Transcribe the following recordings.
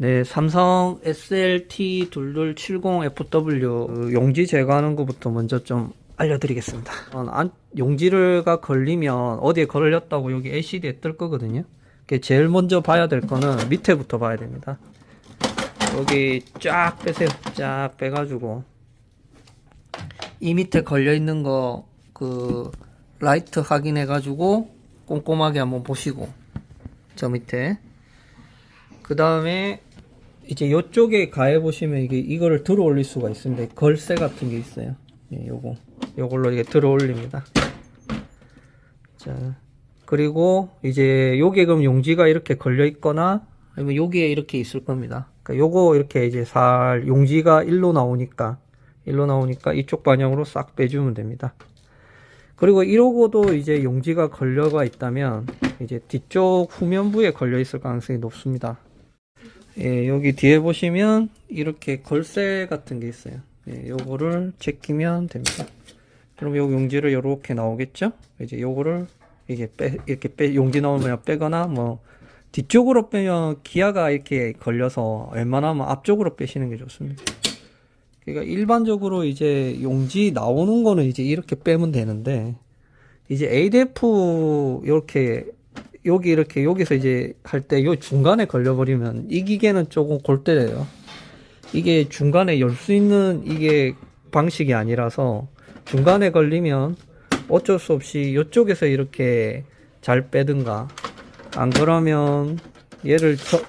네, 삼성 SLT2270FW 그 용지 제거하는 것부터 먼저 좀 알려드리겠습니다. 용지가 걸리면 어디에 걸렸다고 여기 LCD에 뜰 거거든요. 제일 먼저 봐야 될 거는 밑에부터 봐야 됩니다. 여기 쫙 빼세요. 쫙 빼가지고 이 밑에 걸려 있는 거 그 라이트 확인해가지고 꼼꼼하게 한번 보시고 저 밑에 그 다음에 이제 이쪽에 가해 보시면 이게 이거를 들어 올릴 수가 있습니다. 걸쇠 같은 게 있어요. 예, 요거 요걸로 이게 들어 올립니다. 자 그리고 이제 요게 그럼 용지가 이렇게 걸려 있거나 아니면 여기에 이렇게 있을 겁니다. 그러니까 요거 이렇게 이제 살 용지가 일로 나오니까 일로 나오니까 이쪽 방향으로 싹 빼주면 됩니다. 그리고 이러고도 이제 용지가 걸려가 있다면 이제 뒤쪽 후면부에 걸려 있을 가능성이 높습니다. 예, 여기 뒤에 보시면 이렇게 걸쇠 같은 게 있어요. 예, 요거를 제끼면 됩니다. 그럼 요 용지를 요렇게 나오겠죠? 이제 요거를 이게 빼, 이렇게 빼, 용지 나오면 빼거나 뭐 뒤쪽으로 빼면 기아가 이렇게 걸려서 웬만하면 앞쪽으로 빼시는 게 좋습니다. 그러니까 일반적으로 이제 용지 나오는 거는 이제 이렇게 빼면 되는데 이제 ADF 이렇게 여기 이렇게 여기서 이제 할 때 요 중간에 걸려버리면 이 기계는 조금 골 때려요. 이게 중간에 열 수 있는 이게 방식이 아니라서 중간에 걸리면 어쩔 수 없이 이쪽에서 이렇게 잘 빼든가 안 그러면 얘를 저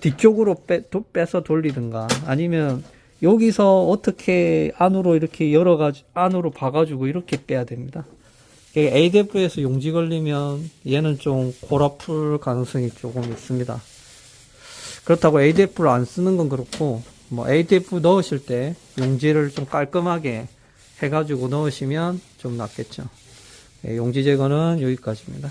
뒤쪽으로 빼, 도- 빼서 돌리든가 아니면 여기서 어떻게 안으로 이렇게 열어가지고 안으로 봐가지고 이렇게 빼야 됩니다. ADF에서 용지 걸리면 얘는 좀 골아플 가능성이 조금 있습니다. 그렇다고 ADF를 안 쓰는 건 그렇고 뭐 ADF 넣으실 때 용지를 좀 깔끔하게 해가지고 넣으시면 좀 낫겠죠. 예, 용지 제거는 여기까지입니다.